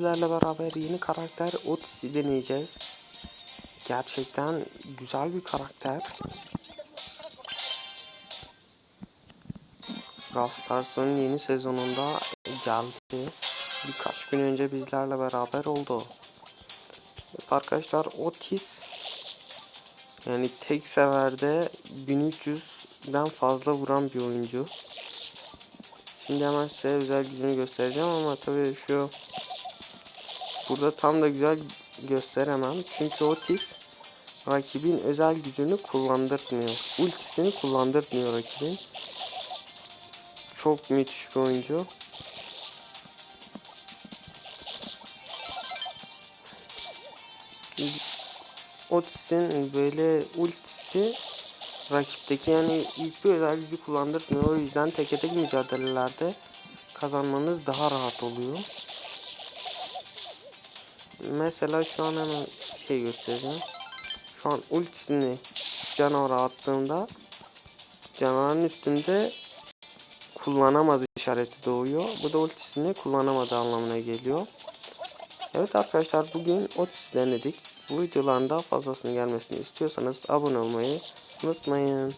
Sizlerle beraber yeni karakter Otis'i deneyeceğiz. Gerçekten güzel bir karakter. Brawl Stars'ın yeni sezonunda geldi. Birkaç gün önce bizlerle beraber oldu. Evet arkadaşlar Otis yani tek seferde 1300'den fazla vuran bir oyuncu. Şimdi hemen size özel gücünü göstereceğim ama tabii şu burada tam da güzel gösteremem. Çünkü Otis rakibin özel gücünü kullandırmıyor. Ultisini kullandırmıyor rakibin. Çok müthiş bir oyuncu. Otis'in böyle ultisi rakipteki yani hiçbir özel gücü kullandırmıyor. O yüzden teke tek mücadelelerde kazanmanız daha rahat oluyor. Mesela şu an hemen şey göstereceğim. Şu an ultisini şu canavara attığımda canavarın üstünde kullanamaz işareti doğuyor. Bu da ultisini kullanamadığı anlamına geliyor. Evet arkadaşlar bugün Otis'i denedik. Bu videoların daha fazlasını gelmesini istiyorsanız abone olmayı unutmayın.